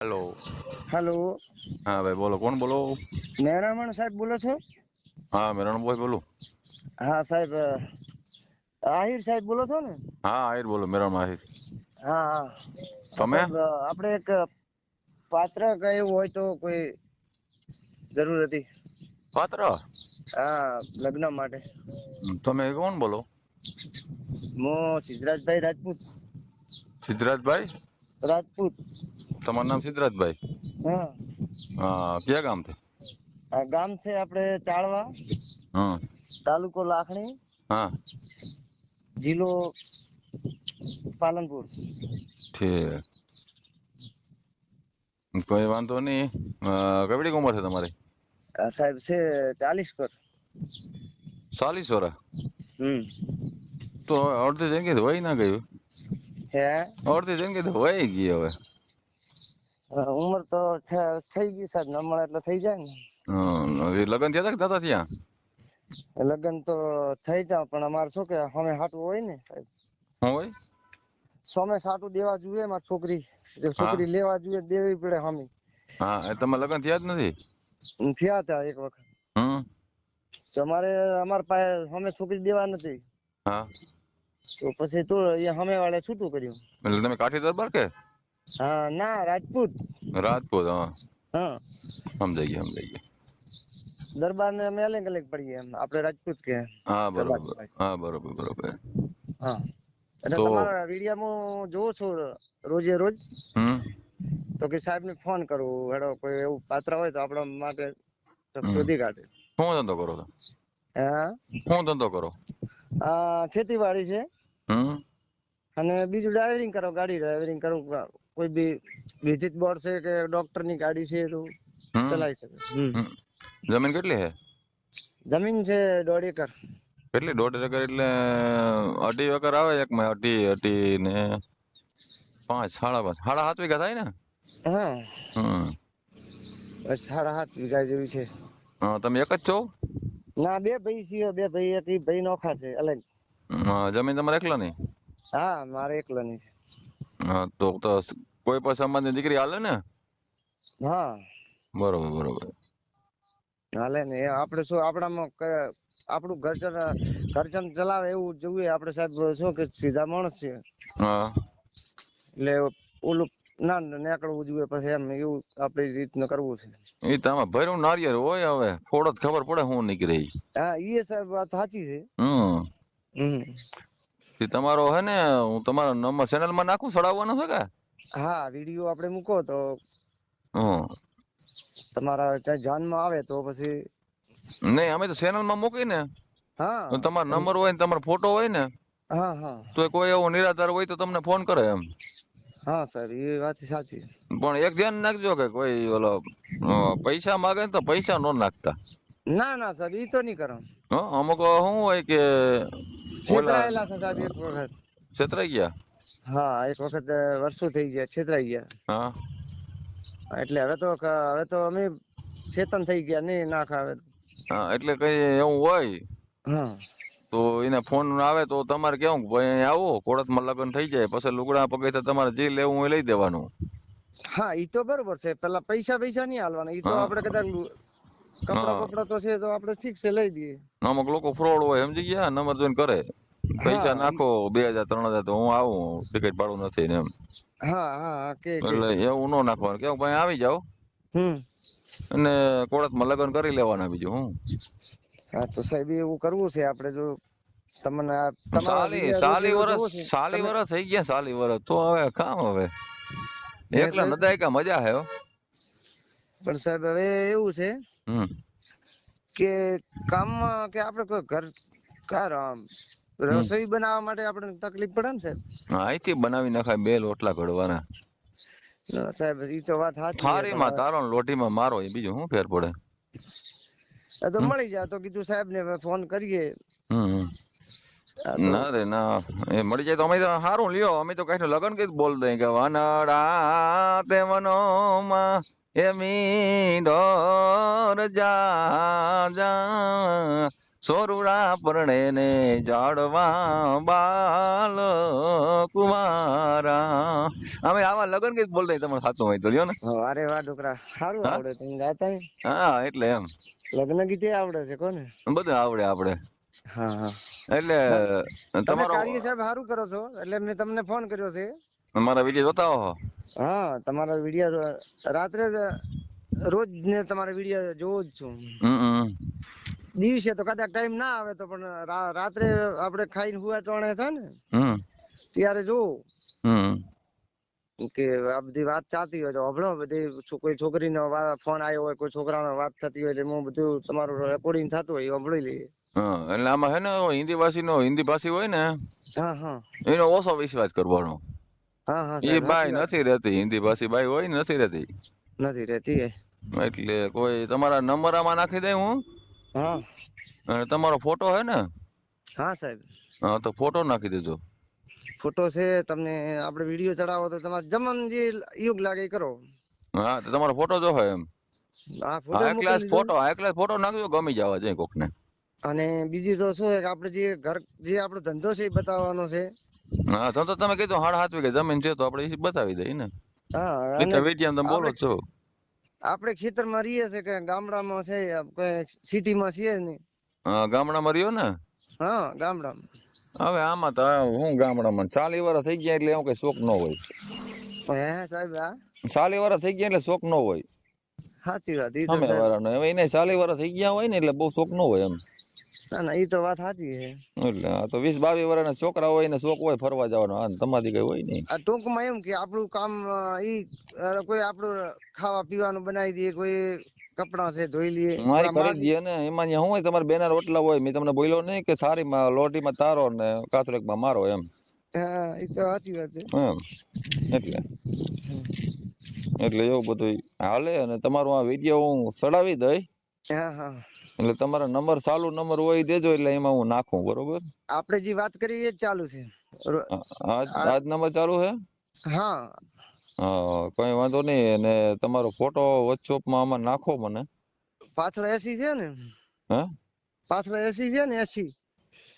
Hello. Hello. હા ભાઈ બોલો કોણ બોલો? નારાયણ સાહેબ બોલો છો? હા મેરણભાઈ બોલો. હા સાહેબ આહિર સાહેબ બોલો છો ને? હા આહિર બોલો મેરણ આહિર. હા હા. તમે? આપણે એક પાત્ર કયું હોય તો કોઈ જરૂર હતી. પાત્ર? હા લગ્ન માટે. તમે કોણ બોલો? હું સિદ્ધરાજભાઈ રાજપૂત. સિદ્ધરાજભાઈ? રાજપૂત. તમારું નામ સિદ્ધરાજભાઈ? હા. હા ક્યાં ગામ છે? ગામ છે આપણે ચાળવા હા. તાલુકો લાખણી હા. જિલ્લો પાલનપુર. ઠીક. કોઈ વાંધો નહીં. કેવડી ઉંમર છે તમારી? સાહેબ છે ચાલીસ પર ચાલીસ વરા હમ. તો અડધી જિંદગી ધોવાઈ ના ગયું હે? અડધી જિંદગી ધોવાઈ ગઈ હવે. ઉંમર તો થઈ ગઈ સાહેબ. ન એટલે થઈ જાય ને. લગ્ન થયા હતા કે દાદા ત્યાં લગ્ન તો થઈ જાવ પણ અમારે શું કે અમે હાટું હોય ને સાહેબ. હોય? સોમે સાટું દેવા જોઈએ મારી છોકરી. જો છોકરી લેવા જોઈએ દેવી પડે હમી. હા એ તમે લગ્ન થયા જ નથી? થયા હતા એક વખત. હમ. તો અમારે અમાર પાસે અમે છોકરી દેવા નથી. હા. તો પછી તો એ અમે વાળે છૂટું કર્યું. એટલે તમે કાઠી દરબાર કે? હા ના રાજપૂત. રાજપૂત હા. હા. સમજાઈ ગયા સમજાઈ ગયા દરબાર ને અમે અલગ અલગ પડીએ એમ આપણે રાજપૂત કે હા બરોબર. હા બરોબર બરોબર. હા. એટલે તમારા તમારા વિડીયામાં જોઉં છું રોજે રોજ? હમ? તો કે સાહેબ ને ફોન કરું હેડો કોઈ એવું પાત્ર હોય તો આપણા માટે શોધી કાઢે. શું ધંધો કરો તો હા? શું ધંધો કરો? આ ખેતીવાડી છે. હમ? અને બીજું ડ્રાઇવિંગ કરો ગાડી ડ્રાઇવિંગ કરું કોઈ બી વિદ્યુત બોર્ડ છે કે ડોક્ટરની ગાડી છે તો હમ. ચલાવી શકે હમ. હમ. જમીન કેટલી છે? જમીન છે દોઢ એકર. કેટલી? દોઢ એકર એટલે અઢી એકર આવે એક માં અઢી અઢી ને પાંચ સાડા પાંચ. સાડા સાત વીઘા થાય ને? હા. હમ. બસ સાડા સાત વીઘા જેવી છે. હા, તમે એક જ છો? ના બે ભાઈ છીએ બે ભાઈ એક ઈ ભાઈ નોખા છે અલગ. હા, જમીન તમારે એકલા નહીં હા મારે એકલાની છે. હા તો તો કોઈ પણ સંબંધની દીકરી હાલે ને? હા. બરોબર બરોબર. હાલે ને આપણે શું આપણામાં આપણું ઘરચન ચલા- ચલાવે એવું જોઈએ. આપણે સાહેબ શું કે સીધા માણસ છે હા. એટલે ઓલું ના નીકળવું જોઈએ પછી એમ એવું આપણી રીતનું કરવું છે. એ તો આમાં ભર્યું નારિયેળ હોય હવે. ફોડો ખબર પડે હું નીકળી હા એ સાહેબ વાત સાચી છે. હમ. હમ. તમારો હે ને હું તમારો નંબર ચેનલમાં નાખું સડાવવાનો છે કે? હા વીડિયો આપણે મૂકો તો તમારા જાનમાં આવે તો પછી નહીં અમે તો ચેનલમાં મૂકીને. હા. તમારો નંબર હોય ને તમારો ફોટો હોય ને હા હા. તો કોઈ એવો નિરાધાર હોય તો તમને ફોન કરે એમ. હા સર એ વાત સાચી. પણ એક ધ્યાન નાખજો કે કોઈ ઓલો પૈસા માગે ને તો પૈસા નો નાખતા. ના ના સર એ તો નહીં કરો અમુક શું હોય કે છેતરાયેલા છે સાહેબ એક વખત. છેતરાઈ ગયા? હા એક વખત વર્ષો થઈ ગયા છેતરાઈ ગયા. હા. એટલે હવે તો હવે તો અમે ચેતન થઈ ગયા ના ખાવે. હા એટલે કઈ એવું હોય? હા. તો એને ફોન આવે તો તમારે કેવું? ભાઈ અહીંયા આવો કોળતમાં લગ્ન થઈ જાય પછી લુગડા પગે તમારે જે લેવું એ લઈ દેવાનું. હા ઈ તો બરોબર છે પેલા પૈસા પૈસા નહીં હાલવાના ઈ તો. આપણે કદાચ કપડા કપડા તો છે તો આપણે ઠીક છે લઈ દઈએ. અમુક લોકો ફ્રોડ હોય સમજી ગયા? નંબર જોઈને કરે. પૈસા નાખો બે હજાર ત્રણ હજાર તો હું આવું ટિકિટ ભાડું નથી ને એમ. હા હા હા કે કે. એટલે એવું ન નાખવાનું. કેવું ભાઈ આવી જાઓ. હમ. અને કોળતમાં લગ્ન કરી લેવાના બીજું હું. હા તો સાહેબ એવું કરવું છે આપણે જો તમને સાલી સાલી છે. સાલી વર્ષ થઈ ગયા સાલી વર્ષ તો હવે કામ હવે? એકલા? નદાય કા મજા હે પણ સાહેબ હવે એવું છે કે કામ કે આપણે કોઈ ઘર કાર આમ રસોઈ બનાવવા માટે આપણે તકલીફ પડે ને સાહેબ? હા, અહીંથી બનાવી નખાય બે લોટલા ઘડવાના. સાહેબ ઈ તો વાત સાચી છે, થારીમાં તારો લોટીમાં મારો એ બીજું શું ફેર પડે? તો મળી જાય તો કીધું સાહેબ ને ફોન કરીએ. ના રે ના એ મળી જાય તો અમે તો સારું લ્યો અમે તો કઈ લગન કઈ બોલ દઈ કે વનડા તે મનોમાં એ મીંડોર જા જા. સોરુડા પરણે ને જાડવા બાલ કુમારા. અમે આવા લગન ગીત બોલતા તમારે સાચું હોય તો લ્યો ને. અરે વાહ છોકરા સારું આવડે તમે ગાતા હા એટલે એમ. લગ્ન ગીતે આવડે છે કોને? બધું આવડે આપણે હા હા. એટલે તમે તમારો કાર્ય સાહેબ સારું કરો છો એટલે મેં તમને ફોન કર્યો છે. તમારા વીડિયો જોતા હો? હા તમારા વીડિયો રાત્રે રોજ ને તમારા વીડિયો જોઉં જ છું. હમ. દિવસે તો કદાચ ટાઈમ ના આવે તો પણ રાત્રે આપણે ખાઈને હુવા ટોણે થાય ને ત્યારે જોઉં કે આ બધી વાત ચાલતી હોય તો હભળો બધી કોઈ છોકરીનો ફોન આવ્યો હોય કોઈ છોકરાનો વાત થતી હોય એટલે હું બધું તમારું રેકોર્ડિંગ થતું હોય એ લઈએ. હા એટલે આમાં હે ને હિન્દી ભાષીનો હિન્દી ભાષી હોય ને હા હા. એનો ઓછો વિશ્વાસ કરવાનો. હા હા એ બાઈ નથી રહેતી હિન્દી ભાષી બાઈ હોય નથી રહેતી. નથી રહેતી એટલે કોઈ તમારા નંબર આમાં નાખી દે હું. હા. તમારો ફોટો હે ને? હા સાહેબ. હા તો ફોટો નાખી દેજો. ફોટો છે તમને આપણે વીડિયો ચડાવો તો તમારે જમન જે યોગ લાગે કરો. હા તો તમારો ફોટો જો હોય એમ. હા photo class photo high class photo નાખજો ગમી જવા જાય કોકને. અને બીજી તો શું છે કે આપણે જે ઘર જે આપણો ધંધો છે એ બતાવવાનો છે. હા તો તમે કીધું હાડ હાથ વીઘે જમીન છે તો આપણે એ બતાવી દઈએ ને. હા તમે બોલો છો. આપણે ખેતરમાં રહીએ છે કે ગામડામાં છે કોઈ સિટીમાં છીએ જ નહીં. હા ગામડામાં રહ્યો ને? હા ગામડામાં. હવે આમાં તો હું ગામડામાં? ચાલી વર્ષ થઈ ગયા એટલે એવું કઈ શોખ ન હોય. હે સાહેબ હા ચાલી વર્ષ થઈ ગયા એટલે શોખ ન હોય. સાચી વાત સાહેબ. વાળાનો. હવે એને ચાલી વર્ષ થઈ ગયા હોય ને એટલે બહુ શોખ ન હોય એમ. ના ના ઈ તો વાત સાચી છે. એટલે આ તો વીસ બાવીસ વર્ષના છોકરા હોય ને શોખ હોય ફરવા જવાનો આ તમારી કઈ હોય નહીં. આ ટૂંકમાં એમ કે આપણું કામ ઈ કોઈ આપણું ખાવા પીવાનું બનાવી દઈએ કોઈ કપડાં છે ધોઈ લઈએ મારી કરી દઈએ ને એમાં શું હોય તમારે બેના રોટલા હોય મેં તમને બોલ્યો નહીં કે થારીમાં લોટીમાં તારો ને કાચરેકમાં મારો એમ. હા ઈ તો સાચી વાત છે. એમ એટલે. એટલે એવું બધું હાલે અને તમારું આ વીડિયો હું સડાવી દઈ. હા હા એટલે તમારા નંબર ચાલુ નંબર હોય દેજો એટલે એમાં હું નાખું બરોબર? આપણે જે વાત કરી એ જ ચાલુ છે. આજ આજ નંબર ચાલુ છે? હા. હા કઈ વાંધો નહીં. અને તમારો ફોટો વોટ્સઅપમાં આમાં નાખો મને. પાછળ એસી છે ને? હે? પાછળ એસી છે ને એસી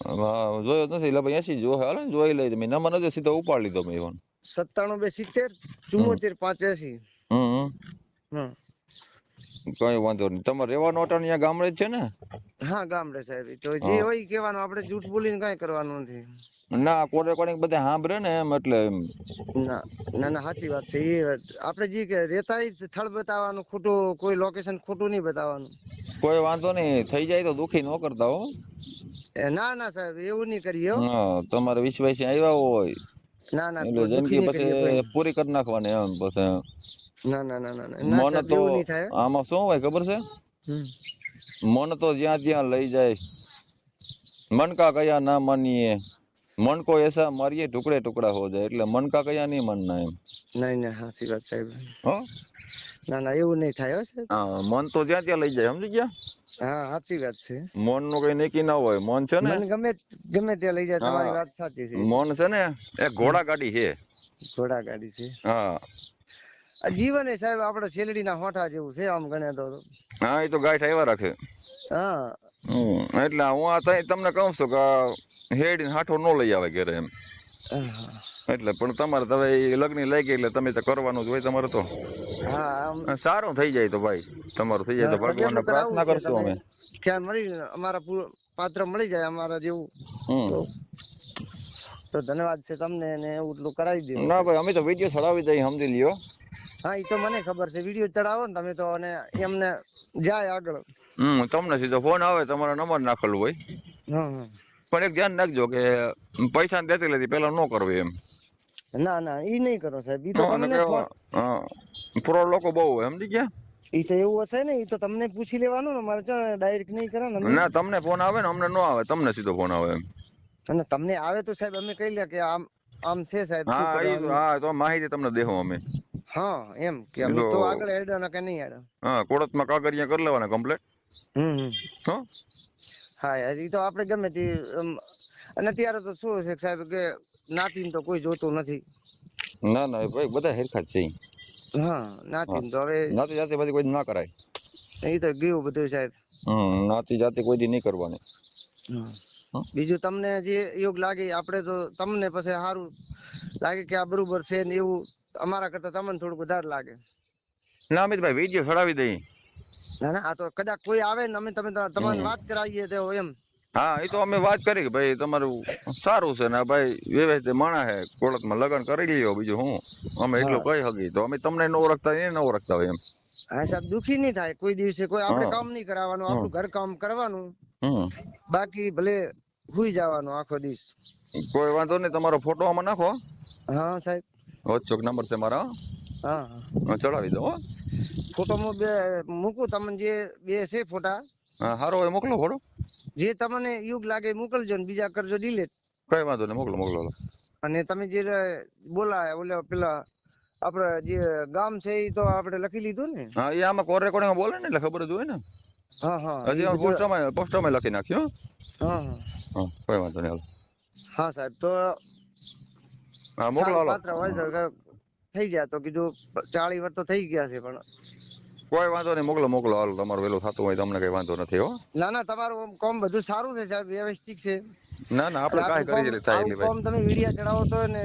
હા, જોયો નથી. એટલે ભાઈ એસી જો હાલે જોઈ લઈ મેં નંબર નથી સીધો ઉપાડી લીધો મેં ફોન સત્તાણું બે સિત્તેર ચુમ્મોતેર પાંચ એસી. હમ. હમ. કઈ વાંધો નહીં. તમારે રહેવાનું અટાણ અહીંયા ગામડે જ છે ને? હા ગામડે સાહેબ તો જે હોય કેવાનું કહેવાનું આપણે જૂઠ બોલીને કઈ કરવાનું નથી. ના કોરે કોને બધા સાંભળે ને એમ એટલે ના ના ના સાચી વાત છે. એ આપણે જે કે રેતા સ્થળ બતાવવાનું ખોટું કોઈ લોકેશન ખોટું નહીં બતાવવાનું. કોઈ વાંધો નહીં થઈ જાય તો દુખી ન કરતા હો. ના ના સાહેબ એવું નહીં કરીએ હા. તમારે વિશ્વાસી આવ્યા હોય. ના ના એટલે જિંદગી પછી પૂરી કરી નાખવાની એમ પછી ના ના ના ના મન તો એવું નહીં થાય. આમાં શું હોય ખબર છે. મન તો જ્યાં ત્યાં લઈ જાય. મન કા કયા ના માનીએ. મન કો એસા મારીએ ટુકડે ટુકડા હો જાય. એટલે મન કા કયા નહીં મનના એમ. નહીં નહીં સાચી વાત સાહેબ. હો? ના ના એવું નહીં થાય હો હા મન તો જ્યાં ત્યાં લઈ જાય સમજી ગયા? હા સાચી વાત છે. મનનું કઈ નક્કી ના હોય. મન છે ને? ગમે ગમે ત્યાં લઈ જાય તમારી વાત સાચી છે. મન છે ને એ ઘોડા ગાડી છે. ઘોડા ગાડી છે. હા. જીવન એ સાહેબ આપણે શેલડીના હોઠા જેવું છે આમ ગણે તો. હા એ તો ગાય આવ્યા રાખે. હા. એટલે હું આ તમને કહું છું કે હેડીને હાઠો ન લઈ આવે ઘેરે એમ. એટલે પણ તમારે તમે લગ્ન લઈ ગઈ એટલે તમે તો કરવાનું જ હોય તમારે તો. સારું થઈ જાય તો ભાઈ. તમારું થઈ જાય તો ભગવાનને પ્રાર્થના કરશું અમે. ક્યાં મળી અમારા પાત્ર મળી જાય અમારા જેવું. તો ધન્યવાદ છે તમને ને એવું એટલું કરાવી દો. ના ભાઈ અમે તો વીડિયો ચડાવી દઈએ સમજી લ્યો. હા એ તો મને ખબર છે. વીડિયો ચડાવો ને તમે તો અને એમને જાય આગળ. હમ તમને સીધો ફોન આવે તમારો નંબર નાખેલું હોય. પણ એક ધ્યાન રાખજો કે પૈસા ને દેતી લેતી પેલા ન કરવી એમ. ના ના એ નહીં કરો સાહેબ. એ તો તમને ફ્રોડ લોકો બહુ હોય સમજી ગયા? ઈ તો એવું હશે ને એ તો તમને પૂછી લેવાનું ને મારે ડાયરેક્ટ નહીં કરે ને ના તમને ફોન આવે ને અમને ન આવે તમને સીધો ફોન આવે એમ. અને તમને આવે તો સાહેબ અમે કહી લે કે આમ આમ છે સાહેબ હા હા તો માહિતી તમને દેહો અમે. હા એમ કે અમે તો- આગળ હેડો ને કે નહીં હેડો હા કોડતમાં કાગરિયા કરી લેવાના કમ્પ્લેટ હમ હમ. હો? હા એ તો આપણે ગમે તે અને અત્યારે તો શું છે સાહેબ કે નાતીન તો કોઈ જોતું નથી. ના ના ભાઈ બધા હેરખા જ છે હા નાતીન તો હવે નાતી જાતિ બધી કોઈ ના કરાય. ઈ તો ગયું બધું સાહેબ. હમ નાતી જાતિ કોઈ દી નહીં કરવાની. હા. બીજું તમને જે યોગ લાગે આપણે તો તમને પછી સારું લાગે કે આ બરોબર છે ને એવું અમારા કરતા તમને થોડુંક વધારે લાગે. ના અમિતભાઈ વીડિયો ચડાવી દઈ ના ના આ તો કદાચ કોઈ આવે ને અમે તમે તમારી વાત કરાવીએ તો એમ. હા એ તો અમે વાત કરી કે ભાઈ તમારું સારું છે ને ભાઈ વ્યવસ્થિત માણા હે કોળકમાં લગ્ન કરી લ્યો બીજું હું. અમે એટલું કહી હકી તો અમે તમને ન ઓળખતા એ ન ઓળખતા હોય એમ. હા સાહેબ દુખી નહીં થાય કોઈ દિવસે. કોઈ આપણે કામ નહીં કરાવવાનું આપણું ઘર કામ કરવાનું. બાકી ભલે હુઈ જવાનો આખો દિવસ. કોઈ વાંધો નહીં તમારો ફોટો આમાં નાખો. હા સાહેબ. વોટ્સઅપ નંબર છે મારા. હા. ચડાવી દો. ફોટો હું બે મૂકું તમને જે બે છે ફોટા. હા સારો હોય મોકલો ફોટો. જે તમને યુગ લાગે મોકલજો ને બીજા કરજો ડિલીટ કઈ વાંધો નહીં મોકલો મોકલો અને તમે જે બોલાય ઓલે પેલા આપડે જે ગામ છે એ તો આપણે લખી લીધું ને? હા એ આમાં કોર રેકોર્ડિંગ બોલે ને એટલે ખબર જ હોય ને. હા હા. પોસ્ટમાં હજી પોસ્ટરમાં લખી નાખ્યું હા. હા હા. વાંધો નહીં હા સાહેબ તો હા મોકલો હાલો. થઈ જાય તો કીધું ચાળી વર્ષ તો થઈ ગયા છે પણ કોઈ વાંધો નહીં મોકલો મોકલો હાલો તમારું વેલું થતું હોય તમને કઈ વાંધો નથી હો. ના ના તમારું કોમ બધું સારું છે સાહેબ વ્યવસ્થિત છે. ના ના આપણે કાંઈ કરી એટલે થાય કોમ તમે વિડિયા ચડાવો તો ને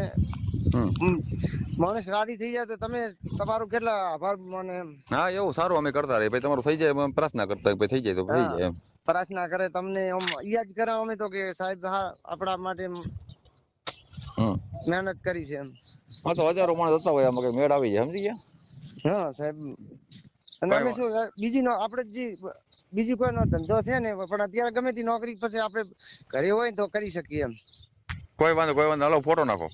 માણસ રાજી થઈ જાય તો તમે તમારું કેટલા આભાર મને હા એવું સારું અમે કરતા રહીએ. ભાઈ તમારું થઈ જાય પ્રાર્થના કરતા ભાઈ થઈ જાય તો થઈ જાય એમ. પ્રાર્થના કરે તમને આમ યાદ કરે અમે તો કે સાહેબ હા આપણા માટે મહેનત કરી છે એમ. હા તો હજારો માણસ હતા હોય આમાં મેળ આવી જાય સમજી ગયા? હા સાહેબ. અને અમે શું બીજી નો આપણે જે બીજી કોઈ નો ધંધો છે ને પણ અત્યારે ગમે તે નોકરી પછી આપણે ઘરે હોય ને તો કરી શકીએ એમ. કોઈ વાંધો કોઈ વાંધો હાલો ફોટો નાખો.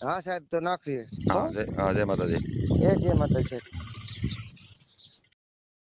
હા સાહેબ તો નાખીએ. હા જય જય માતાજી. એ જે માતા છે